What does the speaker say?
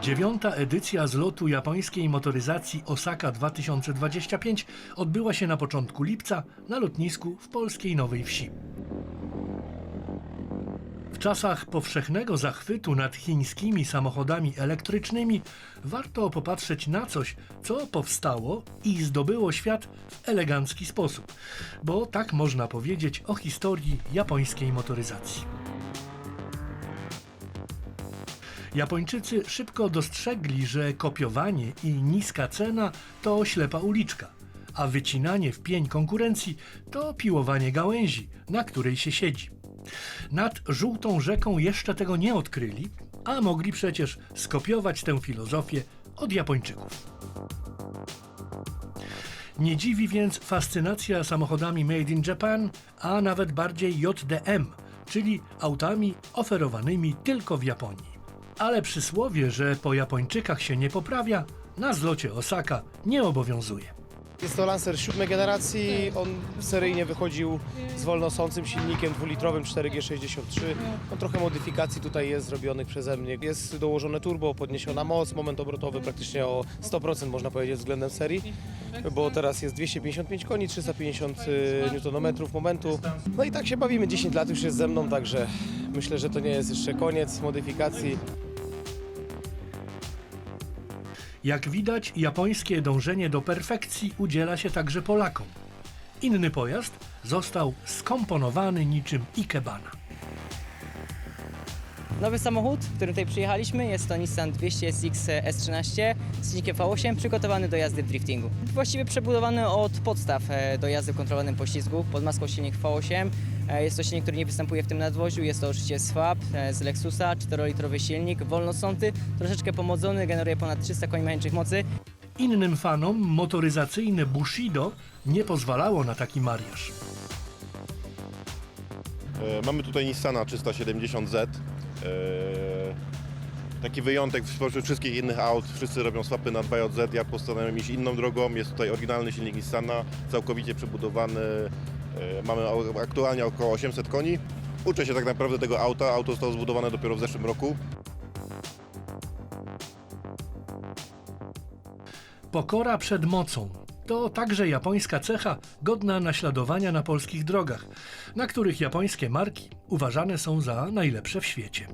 Dziewiąta edycja zlotu japońskiej motoryzacji Osaka 2025 odbyła się na początku lipca na lotnisku w polskiej Nowej Wsi. W czasach powszechnego zachwytu nad chińskimi samochodami elektrycznymi warto popatrzeć na coś, co powstało i zdobyło świat w elegancki sposób, bo tak można powiedzieć o historii japońskiej motoryzacji. Japończycy szybko dostrzegli, że kopiowanie i niska cena to ślepa uliczka, a wycinanie w pień konkurencji to piłowanie gałęzi, na której się siedzi. Nad żółtą rzeką jeszcze tego nie odkryli, a mogli przecież skopiować tę filozofię od Japończyków. Nie dziwi więc fascynacja samochodami Made in Japan, a nawet bardziej JDM, czyli autami oferowanymi tylko w Japonii. Ale przysłowie, że po Japończykach się nie poprawia, na zlocie Osaka nie obowiązuje. Jest to Lancer siódmej generacji. On seryjnie wychodził z wolnosącym silnikiem dwulitrowym 4G63. No, trochę modyfikacji tutaj jest zrobionych przeze mnie. Jest dołożone turbo, podniesiona moc, moment obrotowy praktycznie o 100% można powiedzieć względem serii, bo teraz jest 255 koni, 350 Nm momentu. No i tak się bawimy, 10 lat już jest ze mną, także myślę, że to nie jest jeszcze koniec modyfikacji. Jak widać, japońskie dążenie do perfekcji udziela się także Polakom. Inny pojazd został skomponowany niczym Ikebana. Nowy samochód, którym tutaj przyjechaliśmy, jest to Nissan 200SX S13 z silnikiem V8 przygotowany do jazdy w driftingu. Właściwie przebudowany od podstaw e, do jazdy w kontrolowanym poślizgu, pod maską silnik V8. E, Jest to silnik, który nie występuje w tym nadwoziu, jest to oczywiście swap e, z Lexusa, 4-litrowy silnik, wolnosąty, troszeczkę pomodzony, generuje ponad 300 koni mechanicznych mocy. Innym fanom motoryzacyjne Bushido nie pozwalało na taki mariaż. Mamy tutaj Nissana 370Z. E, Taki wyjątek spośród wszystkich innych aut. Wszyscy robią swapy na 2JZ. Ja postanowiłem iść inną drogą. Jest tutaj oryginalny silnik Nissana, całkowicie przebudowany. E, Mamy aktualnie około 800 koni. Uczę się tak naprawdę tego auta. Auto zostało zbudowane dopiero w zeszłym roku. Pokora przed mocą to także japońska cecha godna naśladowania na polskich drogach, na których japońskie marki uważane są za najlepsze w świecie.